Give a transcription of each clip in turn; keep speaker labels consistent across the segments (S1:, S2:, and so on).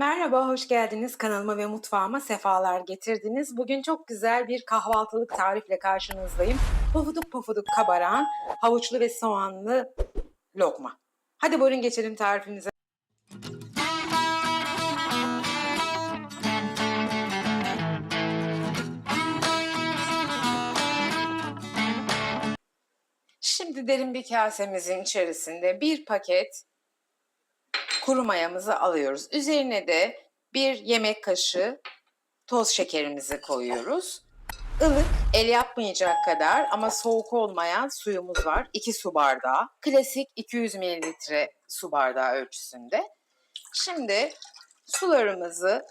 S1: Merhaba, hoş geldiniz. Kanalıma ve mutfağıma sefalar getirdiniz. Bugün çok güzel bir kahvaltılık tarifle karşınızdayım. Pofuduk pofuduk kabaran havuçlu ve soğanlı lokma. Hadi buyurun geçelim tarifimize. Şimdi derin bir kasemizin içerisinde bir paket kuru mayamızı alıyoruz. Üzerine de bir yemek kaşığı toz şekerimizi koyuyoruz. Ilık, el yapmayacak kadar ama soğuk olmayan suyumuz var. 2 su bardağı. Klasik 200 mililitre su bardağı ölçüsünde. Şimdi sularımızı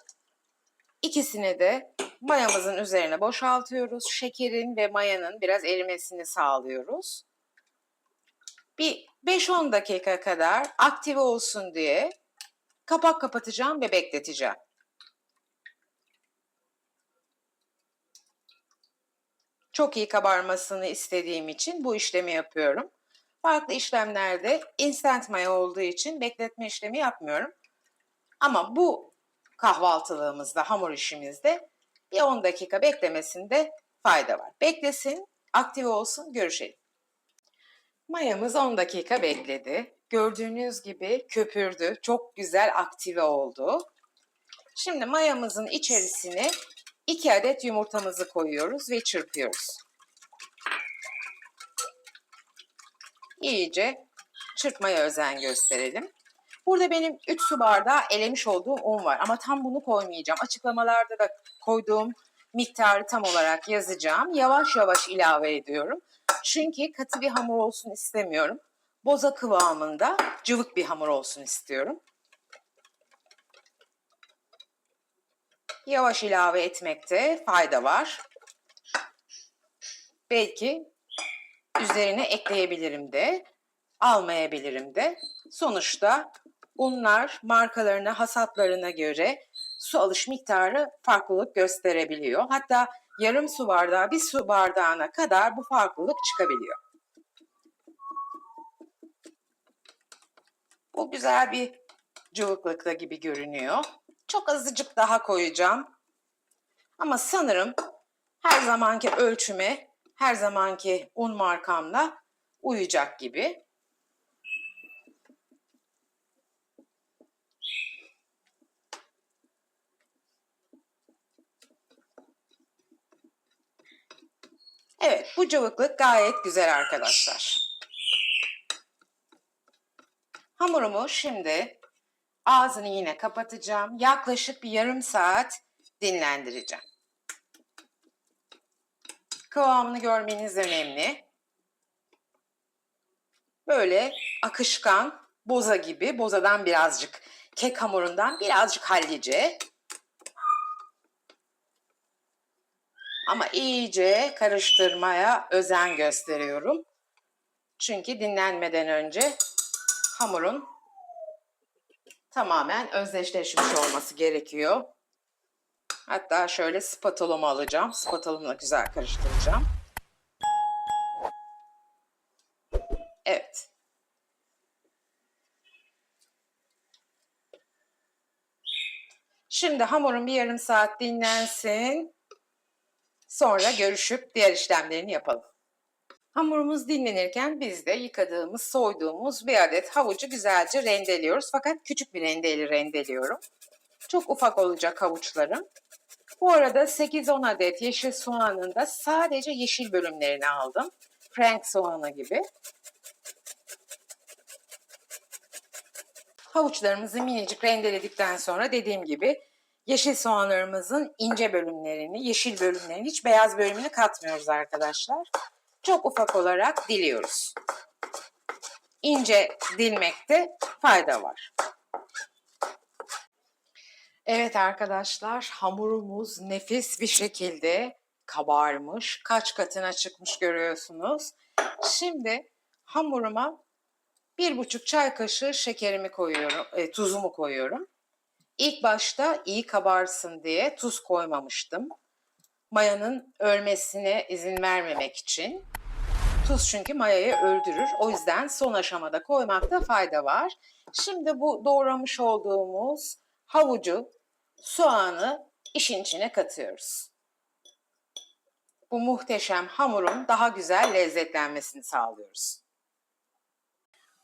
S1: ikisini de mayamızın üzerine boşaltıyoruz. Şekerin ve mayanın biraz erimesini sağlıyoruz. Bir 5-10 dakika kadar aktive olsun diye kapak kapatacağım ve bekleteceğim. Çok iyi kabarmasını istediğim için bu işlemi yapıyorum. Farklı işlemlerde instant maya olduğu için bekletme işlemi yapmıyorum. Ama bu kahvaltılığımızda, hamur işimizde bir 10 dakika beklemesinde fayda var. Beklesin, aktive olsun, görüşelim. Mayamız 10 dakika bekledi. Gördüğünüz gibi köpürdü. Çok güzel aktive oldu. Şimdi mayamızın içerisine 2 adet yumurtamızı koyuyoruz ve çırpıyoruz. İyice çırpmaya özen gösterelim. Burada benim 3 su bardağı elemiş olduğum un var ama tam bunu koymayacağım. Açıklamalarda da koyduğum miktarı tam olarak yazacağım. Yavaş yavaş ilave ediyorum. Çünkü katı bir hamur olsun istemiyorum. Boza kıvamında cıvık bir hamur olsun istiyorum. Yavaş ilave etmekte fayda var. Belki üzerine ekleyebilirim de, almayabilirim de. Sonuçta unlar markalarına, hasatlarına göre su alış miktarı farklılık gösterebiliyor. Hatta yarım su bardağı bir su bardağına kadar bu farklılık çıkabiliyor. Bu güzel bir cıvıklıkta gibi görünüyor. Çok azıcık daha koyacağım. Ama sanırım her zamanki ölçüme, her zamanki un markamla uyacak gibi. Evet, bu cıvıklık gayet güzel arkadaşlar. Hamurumu şimdi ağzını yine kapatacağım. Yaklaşık bir yarım saat dinlendireceğim. Kıvamını görmeniz önemli. Böyle akışkan, boza gibi, bozadan birazcık, kek hamurundan birazcık hallice. Ama iyice karıştırmaya özen gösteriyorum. Çünkü dinlenmeden önce hamurun tamamen özdeşleşmiş olması gerekiyor. Hatta şöyle spatulamı alacağım. Spatulamla güzel karıştıracağım. Evet. Şimdi hamurum bir yarım saat dinlensin. Sonra görüşüp diğer işlemlerini yapalım. Hamurumuz dinlenirken biz de yıkadığımız, soyduğumuz bir adet havucu güzelce rendeliyoruz. Fakat küçük bir rendeyle rendeliyorum. Çok ufak olacak havuçlarım. Bu arada 8-10 adet yeşil soğanın da sadece yeşil bölümlerini aldım. Frank soğanı gibi. Havuçlarımızı minicik rendeledikten sonra dediğim gibi yeşil soğanlarımızın ince bölümlerini, yeşil bölümlerini, hiç beyaz bölümünü katmıyoruz arkadaşlar. Çok ufak olarak diliyoruz. İnce dilmekte fayda var. Evet arkadaşlar hamurumuz nefis bir şekilde kabarmış. Kaç katına çıkmış görüyorsunuz. Şimdi hamuruma bir buçuk çay kaşığı şekerimi koyuyorum, e, tuzumu koyuyorum. İlk başta iyi kabarsın diye tuz koymamıştım. Mayanın ölmesine izin vermemek için. Tuz çünkü mayayı öldürür. O yüzden son aşamada koymakta fayda var. Şimdi bu doğramış olduğumuz havucu, soğanı işin içine katıyoruz. Bu muhteşem hamurun daha güzel lezzetlenmesini sağlıyoruz.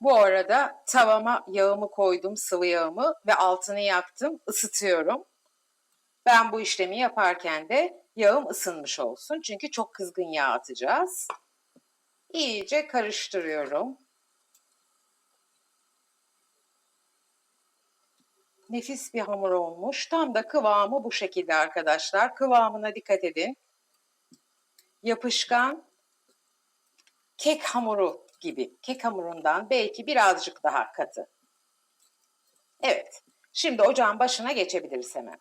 S1: Bu arada tavama yağımı koydum, sıvı yağımı ve altını yaktım, ısıtıyorum. Ben bu işlemi yaparken de yağım ısınmış olsun. Çünkü çok kızgın yağ atacağız. İyice karıştırıyorum. Nefis bir hamur olmuş. Tam da kıvamı bu şekilde arkadaşlar. Kıvamına dikkat edin. Yapışkan kek hamuru gibi. Kek hamurundan belki birazcık daha katı. Evet. Şimdi ocağın başına geçebiliriz hemen.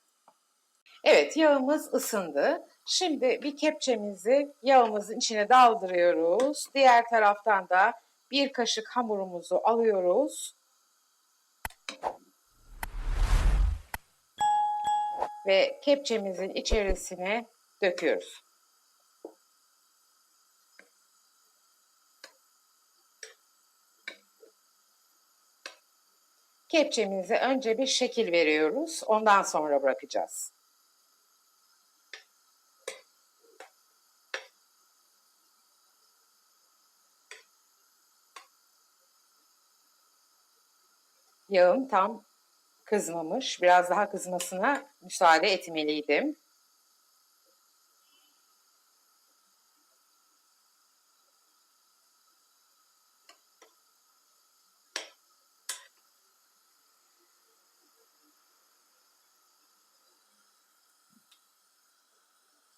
S1: Evet yağımız ısındı. Şimdi bir kepçemizi yağımızın içine daldırıyoruz. Diğer taraftan da bir kaşık hamurumuzu alıyoruz. Ve kepçemizin içerisine döküyoruz. Kepçemize önce bir şekil veriyoruz. Ondan sonra bırakacağız. Yağım tam kızmamış. Biraz daha kızmasına müsaade etmeliydim.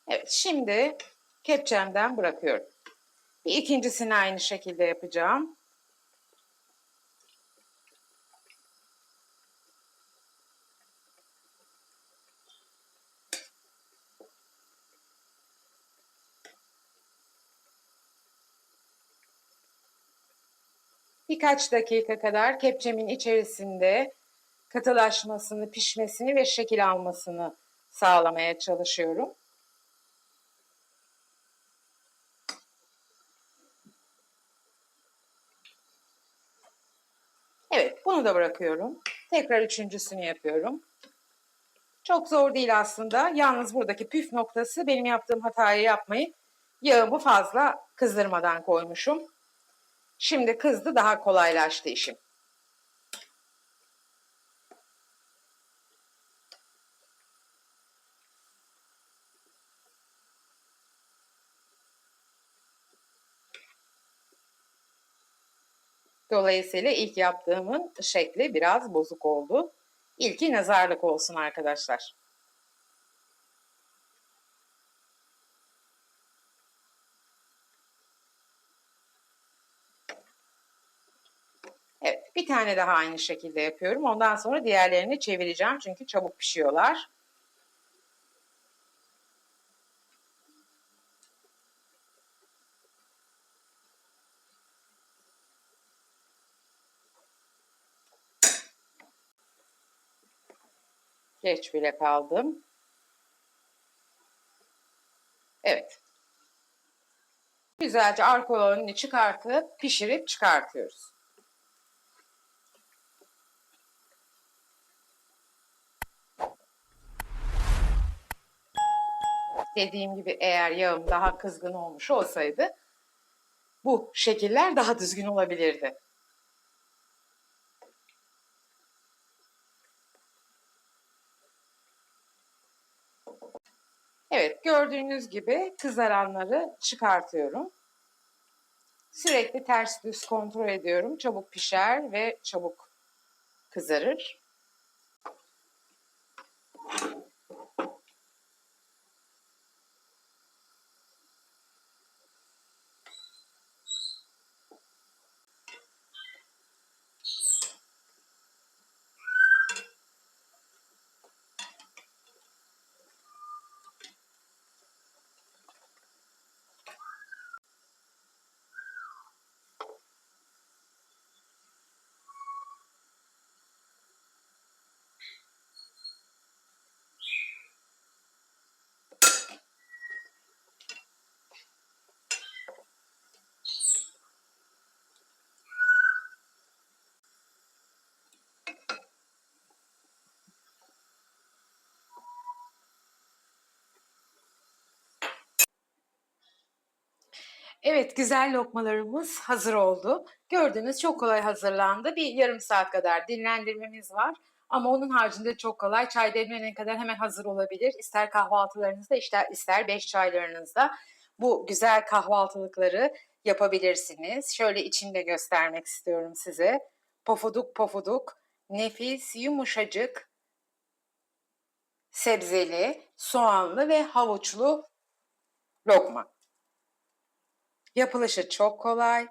S1: Evet, şimdi kepçemden bırakıyorum. Bir ikincisini aynı şekilde yapacağım. Birkaç dakika kadar kepçemin içerisinde katılaşmasını, pişmesini ve şekil almasını sağlamaya çalışıyorum. Evet, bunu da bırakıyorum. Tekrar üçüncüsünü yapıyorum. Çok zor değil aslında. Yalnız buradaki püf noktası benim yaptığım hatayı yapmayın. Yağımı fazla kızdırmadan koymuşum. Şimdi kızdı daha kolaylaştı işim. Dolayısıyla ilk yaptığımın şekli biraz bozuk oldu. İlki nazarlık olsun arkadaşlar. Evet, bir tane daha aynı şekilde yapıyorum. Ondan sonra diğerlerini çevireceğim çünkü çabuk pişiyorlar. Geç bile kaldım. Evet. Güzelce arka olanını çıkartıp pişirip çıkartıyoruz. Dediğim gibi eğer yağım daha kızgın olmuş olsaydı bu şekiller daha düzgün olabilirdi. Evet gördüğünüz gibi kızaranları çıkartıyorum. Sürekli ters düz kontrol ediyorum. Çabuk pişer ve çabuk kızarır. Evet, güzel lokmalarımız hazır oldu. Gördüğünüz çok kolay hazırlandı. Bir yarım saat kadar dinlendirmemiz var. Ama onun haricinde çok kolay. Çay demlenene kadar hemen hazır olabilir. İster kahvaltılarınızda, ister, ister beş çaylarınızda bu güzel kahvaltılıkları yapabilirsiniz. Şöyle içinde göstermek istiyorum size. Pofuduk pofuduk, nefis, yumuşacık, sebzeli, soğanlı ve havuçlu lokma. Yapılışı çok kolay,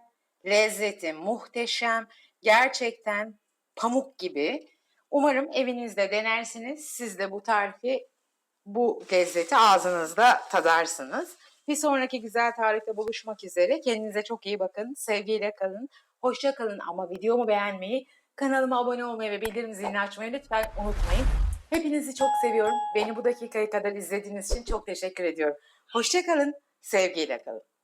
S1: lezzeti muhteşem, gerçekten pamuk gibi. Umarım evinizde denersiniz. Siz de bu tarifi, bu lezzeti ağzınızda tadarsınız. Bir sonraki güzel tarifte buluşmak üzere. Kendinize çok iyi bakın. Sevgiyle kalın. Hoşça kalın ama videomu beğenmeyi, kanalıma abone olmayı ve bildirim zilini açmayı lütfen unutmayın. Hepinizi çok seviyorum. Beni bu dakikaya kadar izlediğiniz için çok teşekkür ediyorum. Hoşça kalın. Sevgiyle kalın.